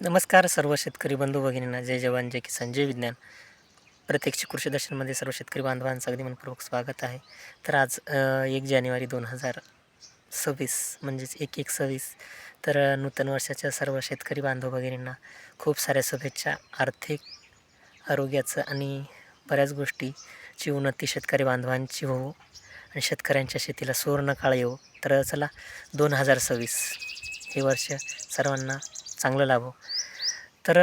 नमस्कार सर्व शेतकरी बंधू भगिनींना. जय जवान जय किसान जय विज्ञान. प्रत्यक्ष कृषी दर्शनमध्ये सर्व शेतकरी बांधवांचं अगदी मनपूर्वक स्वागत आहे. तर आज एक जानेवारी दोन हजार सव्वीस म्हणजेच एक एक सव्वीस तर नूतन वर्षाच्या सर्व शेतकरी बांधव भगिनींना खूप साऱ्या शुभेच्छा. आर्थिक आरोग्याचं आणि बऱ्याच गोष्टीची उन्नती शेतकरी बांधवांची होवो आणि शेतकऱ्यांच्या शेतीला सुवर्ण काळ येवो तर चला दोन हजार सव्वीस हे वर्ष सर्वांना चांगलं लाभो. तर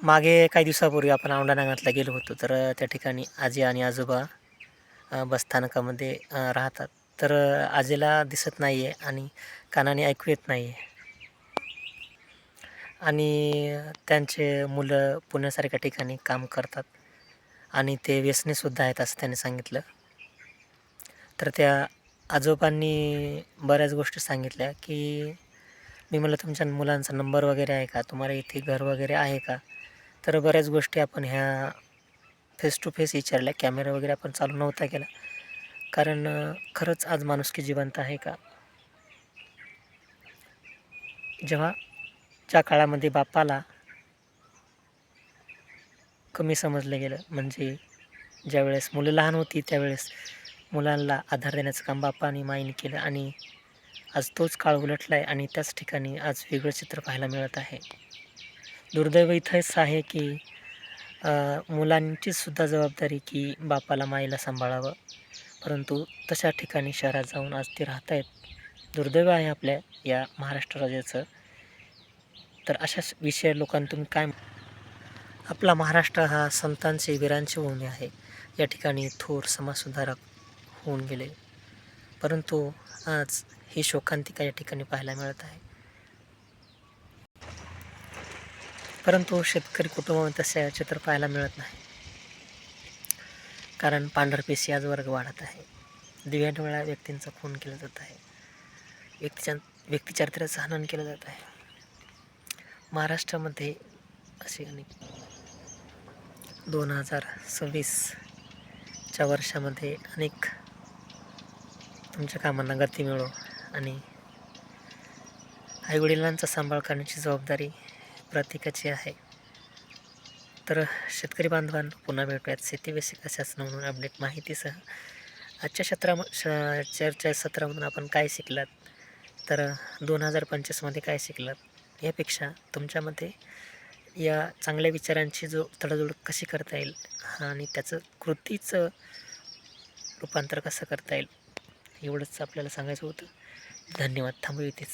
मागे काही दिवसापूर्वी आपण औंढा नागनाथला गेलो होतो. तर त्या ठिकाणी आजी आणि आजोबा बसस्थानकामध्ये राहतात. तर आजीला दिसत नाही आहे आणि कानाने ऐकू येत नाही आहे आणि त्यांचे मुलं पुण्यासारख्या ठिकाणी काम करतात. आणि ते व्यसनेसुद्धा आहेत असं त्यांनी सांगितलं. तर त्या आजोबांनी बऱ्याच गोष्टी सांगितल्या की मी म्हणलं तुमच्या मुलांचा नंबर वगैरे आहे का? तुम्हाला इथे घर वगैरे आहे का? तर बऱ्याच गोष्टी आपण ह्या फेस टू फेस विचारल्या. कॅमेरा वगैरे आपण चालू नव्हता केला. कारण खरंच आज माणुसकी जिवंत आहे का? जेव्हा ज्या काळामध्ये बापाला कमी समजलं गेलं म्हणजे ज्यावेळेस मुलं लहान होती त्यावेळेस मुलांना आधार देण्याचं काम बापा आणि माईने केलं आणि आज तोच काळ उलटला आहे आणि त्याच ठिकाणी आज वेगळं चित्र पाहायला मिळत आहे. दुर्दैव इथंच आहे की मुलांचीसुद्धा मुलांची सुद्धा जबाबदारी की बापाला माईला सांभाळावं. परंतु तशा ठिकाणी शहरात जाऊन आज ते राहत आहेत दुर्दैव आहे आपल्या या महाराष्ट्र राज्याचं. तर अशा विषय लोकांतून काय आपला महाराष्ट्र हा संतांची वीरांची भूमी आहे. या ठिकाणी थोर समाजसुधारक होऊन गेले. परंतु आज ही शोकांतिका या ठिकाणी पाहायला मिळत आहे. परंतु शेतकरी कुटुंबामध्ये तसे चित्र पाहायला मिळत नाही. कारण पांढरपेशी आज वर्ग वाढत आहे. दिव्यांड वेळा व्यक्तींचा खून केला जात आहे. व्यक्तीच्या व्यक्तिचारित्र्याचं हनन केलं जात आहे. महाराष्ट्रामध्ये असे अनेक दोन हजार सव्वीसच्या वर्षामध्ये अनेक तुमच्या कामांना गती मिळो. आणि आईवडिलांचा सांभाळ करण्याची जबाबदारी प्रत्येकाची आहे. तर शेतकरी बांधवांना पुन्हा भेटूयात. शेतीविषयक अशाच नवनवीन अपडेट माहितीसह. आजच्या सत्रा चर्चा सत्रामधून आपण काय शिकलात? तर दोन हजार पंचवीसमध्ये काय शिकलात? यापेक्षा तुमच्यामध्ये या चांगल्या विचारांची जो तडजोड कशी करता येईल आणि त्याचं कृतीचं रूपांतर कसं करता येईल? एवढंच आपल्याला सांगायचं होतं. धन्यवाद. थांबू इथेच.